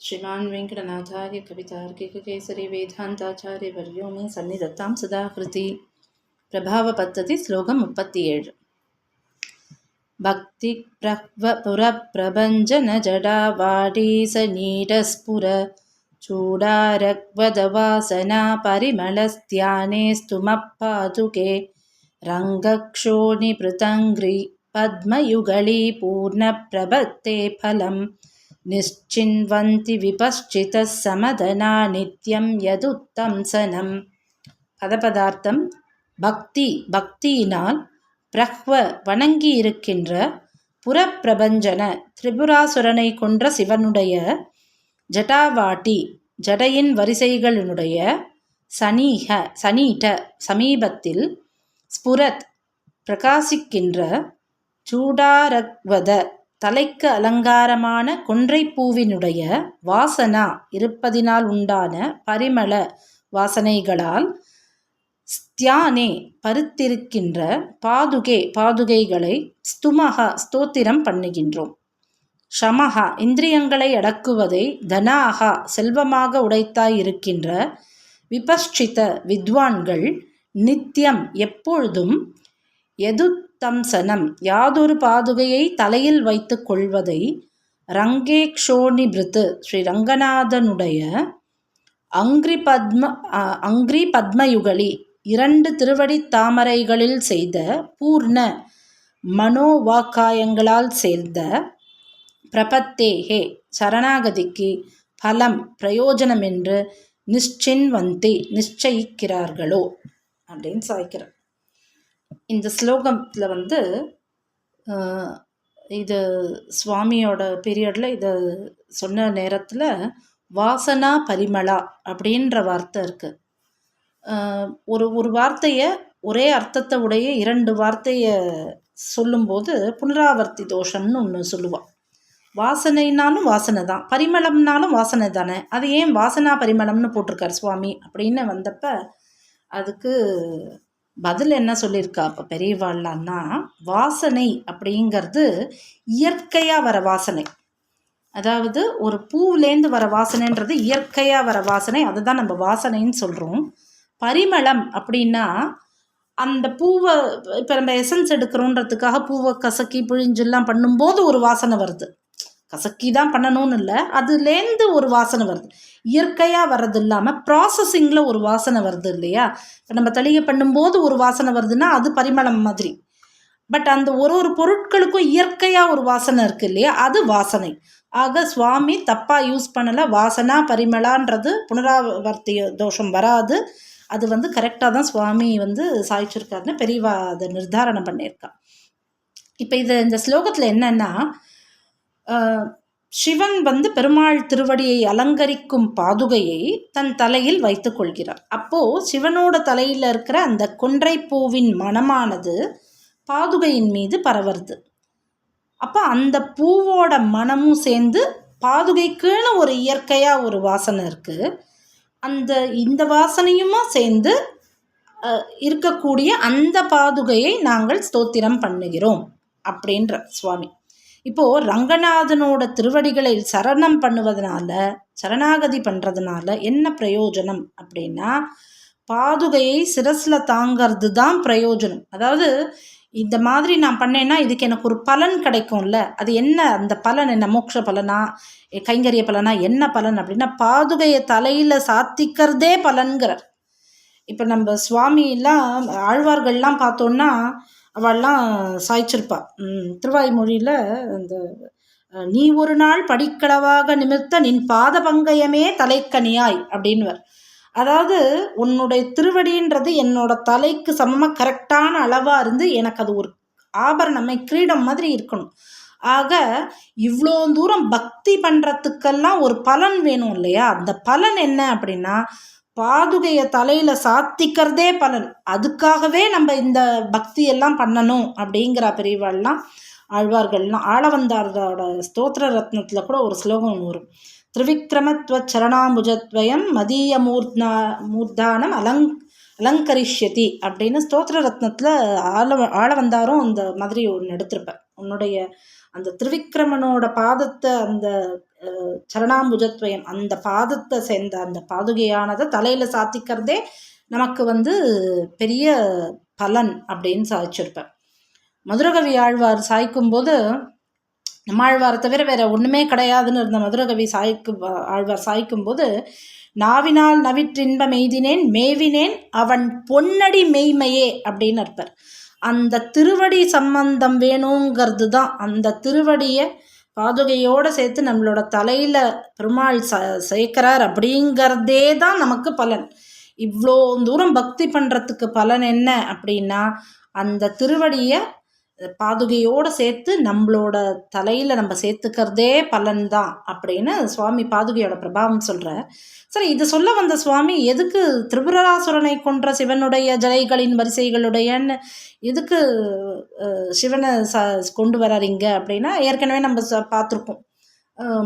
श्रीमान् वेङ्कटनाथार्य श्रीमान्वेङ्कटनाचार्य कवितार्किकेसरि वेदान्ताचार्योनिधत्तां सदाकृति। प्रभावपद्धति श्लोकम् एस्पुर चूडारे रङ्गक्षोणि पृतङ्घ्रि पद्मयुगलीपूर्णप्रभक्ते फलम् நிச்சின்வந்தி விபஷ்சித சமதனா நித்யம் யதுத்தம் சனம் பதபதார்த்தம் பக்தி பக்தியினால் பிரஹ்வ வணங்கி இருக்கின்ற புறப்பிரபஞ்சன திரிபுராசுரனை கொன்ற சிவனுடைய ஜடாவாட்டி ஜடையின் வரிசைகளினுடைய சனீக சனீட சமீபத்தில் ஸ்புரத் பிரகாசிக்கின்ற சூடாரக்வத தலைக்கு அலங்காரமான கொன்றைப்பூவினுடைய வாசனா இருப்பதினால் உண்டான பரிமள வாசனைகளால் ஸ்தியானே பருத்திருக்கின்ற பாதுகே பாதுகைகளை ஸ்துமகா ஸ்தோத்திரம் பண்ணுகின்றோம். ஷமஹா இந்திரியங்களை அடக்குவதை தனாகா செல்வமாக உடைத்தாய் இருக்கின்ற விபஷ்சித வித்வான்கள் நித்தியம் எப்பொழுதும் எது தம்சனம் யாதொரு பாதுகையை தலையில் வைத்து கொள்வதை ரங்கேக்ஷோணி பிருத்து ஸ்ரீ ரங்கநாதனுடைய அங்கிரி பத்ம அங்கிரி பத்மயுகலி இரண்டு திருவடி தாமரைகளில் செய்த பூர்ண மனோவாக்காயங்களால் சேர்ந்த பிரபத்தேஹே சரணாகதிக்கு பலம் பிரயோஜனம் என்று நிச்சின்வந்தி நிச்சயிக்கிறார்களோ அப்படின்னு சாய்க்கிறார். இந்த ஸ்லோகத்தில் வந்து இது சுவாமியோட பீரியடில் இதை சொன்ன நேரத்தில் வாசனா பரிமளா அப்படின்ற வார்த்தை இருக்குது ஒரு ஒரு வார்த்தையை ஒரே அர்த்தத்தை உடைய இரண்டு வார்த்தையை சொல்லும்போது புனராவர்த்தி தோஷம்னு ஒன்று சொல்லுவாள் வாசனைனாலும் வாசனை தான் பரிமளம்னாலும் வாசனை தானே அது ஏன் வாசனா பரிமளம்னு போட்டிருக்கார் சுவாமி? அப்படின்னு வந்தப்ப அதுக்கு பதில் என்ன சொல்லியிருக்கா? அப்போ பெரியவாள்லான்னா வாசனை அப்படிங்கிறது இயற்கையாக வர வாசனை. அதாவது ஒரு பூவிலேருந்து வர வாசனைன்றது இயற்கையாக வர வாசனை. அதுதான் நம்ம வாசனைன்னு சொல்கிறோம் பரிமளம் அப்படின்னா அந்த பூவை இப்போ நம்ம எசன்ஸ் எடுக்கிறோன்றதுக்காக பூவை கசக்கி பிழிஞ்செல்லாம் பண்ணும்போது ஒரு வாசனை வருது. கசக்கி தான் பண்ணணும்னு இல்லை அதுலேருந்து ஒரு வாசனை வருது. இயற்கையாக வர்றது இல்லாமல் ப்ராசஸிங்கில் ஒரு வாசனை வருது இல்லையா? இப்போ நம்ம தளிகை பண்ணும்போது ஒரு வாசனை வருதுன்னா அது பரிமளம் மாதிரி. பட் அந்த ஒரு ஒரு பொருட்களுக்கும் இயற்கையாக ஒரு வாசனை இருக்குது இல்லையா? அது வாசனை. ஆக சுவாமி தப்பாக யூஸ் பண்ணலை. வாசனா பரிமளான்றது புனராவர்த்தி தோஷம் வராது. அது வந்து கரெக்டாக தான் சுவாமி வந்து சாய்ச்சிருக்காருன்னு பெரியவா அதை நிர்தாரணம் பண்ணியிருக்கா. இப்போ இது இந்த ஸ்லோகத்தில் என்னென்னா சிவன் வந்து பெருமாள் திருவடியை அலங்கரிக்கும் பாதுகையை தன் தலையில் வைத்து கொள்கிறார். அப்போ சிவனோட தலையில் இருக்கிற அந்த கொன்றை பூவின் மனமானது பாதுகையின் மீது பரவுறது. அப்போ அந்த பூவோட மனமும் சேர்ந்து பாதுகைக்குன்னு ஒரு இயற்கையாக ஒரு வாசனை இருக்குது அந்த இந்த வாசனையுமா சேர்ந்து இருக்கக்கூடிய அந்த பாதுகையை நாங்கள் ஸ்தோத்திரம் பண்ணுகிறோம் அப்படின்ற சுவாமி. இப்போது ரங்கநாதனோட திருவடிகளை சரணம் பண்ணுவதனால சரணாகதி பண்ணுறதுனால என்ன பிரயோஜனம் அப்படின்னா பாதுகையை சிரஸில் தாங்கிறது தான் பிரயோஜனம். அதாவது இந்த மாதிரி நான் பண்ணேன்னா இதுக்கு எனக்கு ஒரு பலன் கிடைக்கும்ல. அது என்ன அந்த பலன்? என்ன மோட்ச பலனா? கைங்கரிய பலனா? என்ன பலன் அப்படின்னா பாதுகையை தலையில் சாத்திக்கிறதே பலன்கிறார். இப்போ நம்ம சுவாமியெல்லாம் ஆழ்வார்கள்லாம் பார்த்தோன்னா அவள்லாம் சாய்ச்சிருப்பா. திருவாய்மொழியில் அந்த நீ ஒரு நாள் படிக்களவாக நிமிர்த்த நின் பாத பங்கயமே தலைக்கனியாய் அப்படின்வர் அதாவது உன்னுடைய திருவடின்றது என்னோட தலைக்கு சமமாக கரெக்டான அளவாக இருந்து எனக்கு அது ஒரு ஆபரணமை கிரீடம் மாதிரி இருக்கணும். ஆக இவ்வளோ தூரம் பக்தி பண்ணுறதுக்கெல்லாம் ஒரு பலன் வேணும் இல்லையா? அந்த பலன் என்ன அப்படின்னா பாதுகையை தலையில் சாத்திக்கிறதே பலன். அதுக்காகவே நம்ம இந்த பக்தி எல்லாம் பண்ணணும் அப்படிங்கிற பெரியவாள்லாம் ஆழ்வார்கள்லாம் ஆளவந்தாரோட ஸ்தோத்திர ரத்னத்தில் கூட ஒரு ஸ்லோகம் வரும். திரிவிக்ரமத்வ சரணாமுஜத்வயம் மதிய மூர்த்னா மூர்தானம் அலங் அலங்கரிஷ்யதி அப்படின்னு ஸ்தோத்திர ரத்னத்தில் ஆள ஆள வந்தாரும் அந்த மாதிரி ஒன்று எடுத்திருப்பேன் உன்னுடைய அந்த திரிவிக்ரமனோட பாதத்தை அந்த சரணாம்புஜத்வயம் அந்த பாதத்தை சேர்ந்த அந்த பாதுகையானதை தலையில் சாத்திக்கிறதே நமக்கு வந்து பெரிய பலன் அப்படின்னு சாதிச்சிருப்பேன். மதுரகவி ஆழ்வார் சாய்க்கும்போது நம்மாழ்வாரை தவிர வேற ஒன்றுமே கிடையாதுன்னு இருந்த மதுரகவி சாய்க்கு ஆழ்வார் சாய்க்கும்போது நாவினால் நவிற்றின்ப மெய்தினேன் மேவினேன் அவன் பொன்னடி மெய்மையே அப்படின்னு இருப்பார். அந்த திருவடி சம்பந்தம் வேணுங்கிறது தான் அந்த திருவடியை பாதுகையோடு சேர்த்து நம்மளோட தலையில் பெருமாள் ச சேர்க்கிறார் அப்படிங்கிறதே தான் நமக்கு பலன். இவ்வளோ தூரம் பக்தி பண்ணுறதுக்கு பலன் என்ன அப்படின்னா அந்த திருவடியை பாதுகையோடு சேர்த்து நம்மளோட தலையில் நம்ம சேர்த்துக்கிறதே பலன் தான் அப்படின்னு சுவாமி பாதுகையோட பிரபாவம் சொல்கிற சரி இது சொல்ல வந்த சுவாமி எதுக்கு திரிபுரராசுரனை கொன்ற சிவனுடைய ஜலைகளின் வரிசைகளுடையன்னு எதுக்கு சிவனை ச கொண்டு வரார் அப்படின்னா ஏற்கனவே நம்ம ச பார்த்துருக்கோம்.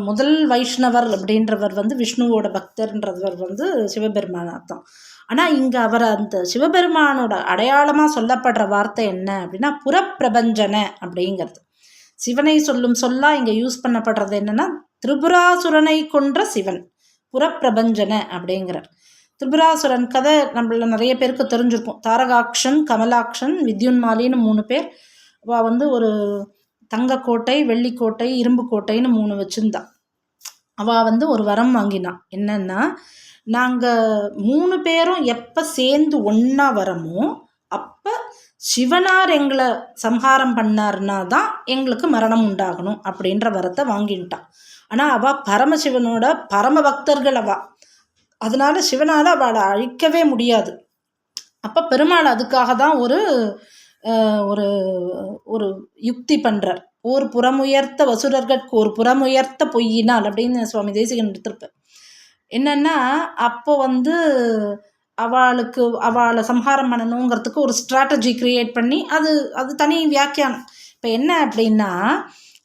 முதல் வைஷ்ணவர் அப்படின்றவர் வந்து விஷ்ணுவோட பக்தர்ன்றவர் வந்து சிவபெருமானார் தான். ஆனால் இங்கே அவர் அந்த சிவபெருமானோட அடையாளமாக சொல்லப்படுற வார்த்தை என்ன அப்படின்னா புறப்பிரபஞ்சன அப்படிங்கிறது. சிவனை சொல்லும் சொல்லா இங்கே யூஸ் பண்ணப்படுறது என்னென்னா திரிபுராசுரனை கொன்ற சிவன் புறப்பிரபஞ்சன அப்படிங்கிறார். திரிபுராசுரன் கதை நம்மள நிறைய பேருக்கு தெரிஞ்சிருக்கும். தாரகாக்ஷன் கமலாக்ஷன் வித்யுன்மாலின்னு மூணு பேர். அவள் வந்து ஒரு தங்கக்கோட்டை வெள்ளிக்கோட்டை இரும்பு கோட்டைன்னு மூணு வச்சுருந்தான் அவள் வந்து ஒரு வரம் வாங்கினான் என்னன்னா நாங்கள் மூணு பேரும் எப்போ சேர்ந்து ஒன்றா வரமோ அப்போ சிவனார் எங்களை சம்ஹாரம் பண்ணார்னா தான் எங்களுக்கு மரணம் உண்டாகணும் அப்படின்ற வரத்தை வாங்கிட்டான் ஆனால் அவள் பரமசிவனோட பரம பக்தர்கள் அவள் அதனால சிவனால் அவளை அழிக்கவே முடியாது. அப்போ பெருமாள் அதுக்காக தான் ஒரு ஒரு ஒரு யுக்தி பண்ணுறார் ஒரு புறமுயர்த்த வசுரர்கட்கு ஒரு புறமுயர்த்த பொய்யினால் அப்படின்னு சுவாமி தேசிகன் எடுத்திருப்பேன் என்னன்னா அப்போ வந்து அவளுக்கு அவளை சம்ஹாரம் பண்ணணுங்கிறதுக்கு ஒரு ஸ்ட்ராட்டஜி கிரியேட் பண்ணி அது அது தனி வியாக்கியானம். இப்போ என்ன அப்படின்னா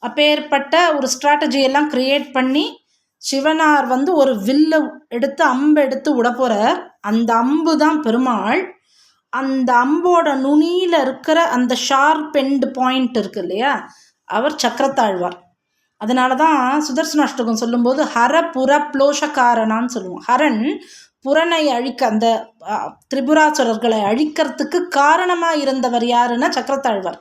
அப்பேற்பட்ட ஒரு ஸ்ட்ராட்டஜி எல்லாம் கிரியேட் பண்ணி சிவனார் வந்து ஒரு வில்லை எடுத்து அம்பு எடுத்து விட அந்த அம்பு தான் பெருமாள். அந்த அம்போட நுனியில் இருக்கிற அந்த ஷார்ப் எண்டு பாயிண்ட் இருக்கு இல்லையா? அவர் சக்கரத்தாழ்வார். அதனால தான் சுதர்சனாஷ்டகம் சொல்லும்போது ஹர புற ப்ளோஷகாரனான்னு சொல்லுவோம். ஹரன் புறனை அழிக்க அந்த திரிபுராசுரர்களை அழிக்கிறதுக்கு காரணமாக இருந்தவர் யாருன்னா சக்கரத்தாழ்வார்.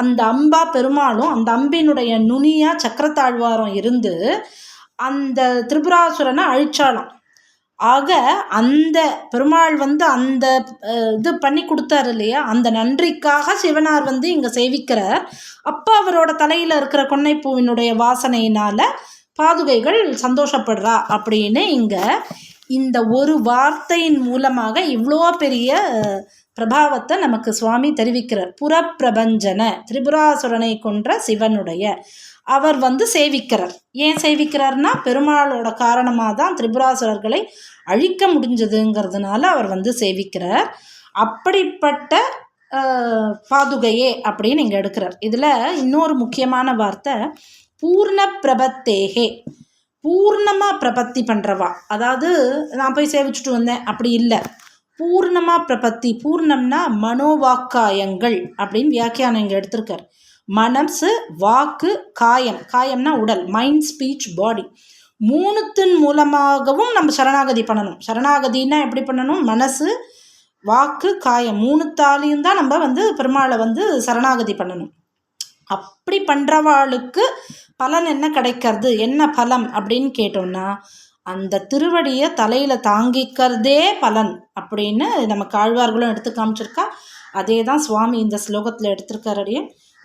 அந்த அம்பா பெருமாளும் அந்த அம்பினுடைய நுனியாக சக்கரத்தாழ்வாரம் இருந்து அந்த திரிபுராசுரனை அழிச்சாலாம் ஆக அந்த பெருமாள் வந்து அந்த இது பண்ணி கொடுத்தாரு இல்லையா? அந்த நன்றிக்காக சிவனார் வந்து இங்கே சேவிக்கிறார். அப்போ அவரோட தலையில் இருக்கிற கொன்னைப்பூவினுடைய வாசனையினால் பாதுகைகள் சந்தோஷப்படுறா அப்படின்னு இங்கே இந்த ஒரு வார்த்தையின் மூலமாக இவ்வளோ பெரிய பிரபாவத்தை நமக்கு சுவாமி தெரிவிக்கிறார். புறப்பிரபஞ்சன திரிபுராசுரனை கொன்ற சிவனுடைய. அவர் வந்து சேவிக்கிறார். ஏன் சேவிக்கிறார்னா பெருமாளோட காரணமாக தான் திரிபுராசுரர்களை அழிக்க முடிஞ்சதுங்கிறதுனால அவர் வந்து சேவிக்கிறார். அப்படிப்பட்ட பாதுகையே அப்படின்னு இங்கே எடுக்கிறார். இதில் இன்னொரு முக்கியமான வார்த்தை பூர்ண பிரபத்தேகே. பூர்ணமாக பிரபத்தி பண்ணுறவா அதாவது நான் போய் சேவிச்சுட்டு வந்தேன் அப்படி இல்லை. பூர்ணமாக பிரபத்தி பூர்ணம்னா மனோவாக்காயங்கள் அப்படின்னு வியாக்கியானம் இங்கே எடுத்திருக்கார். மனசு வாக்கு காயம். காயம்னா உடல் மைண்ட் ஸ்பீச் பாடி மூணுத்தின் மூலமாகவும் நம்ம சரணாகதி பண்ணணும். சரணாகதினா எப்படி பண்ணணும்? மனசு வாக்கு காயம் மூணுத்தாலையும் தான் நம்ம வந்து பெருமாளை வந்து சரணாகதி பண்ணணும். அப்படி பண்ணுறவாளுக்கு பலன் என்ன கிடைக்கிறது? என்ன பலம் அப்படின்னு கேட்டோம்னா அந்த திருவடியை தலையில் தாங்கிக்கிறதே பலன் அப்படின்னு நமக்கு ஆழ்வார்களும் எடுத்து காமிச்சிருக்கா. அதே தான் சுவாமி இந்த ஸ்லோகத்தில் எடுத்திருக்காரடியே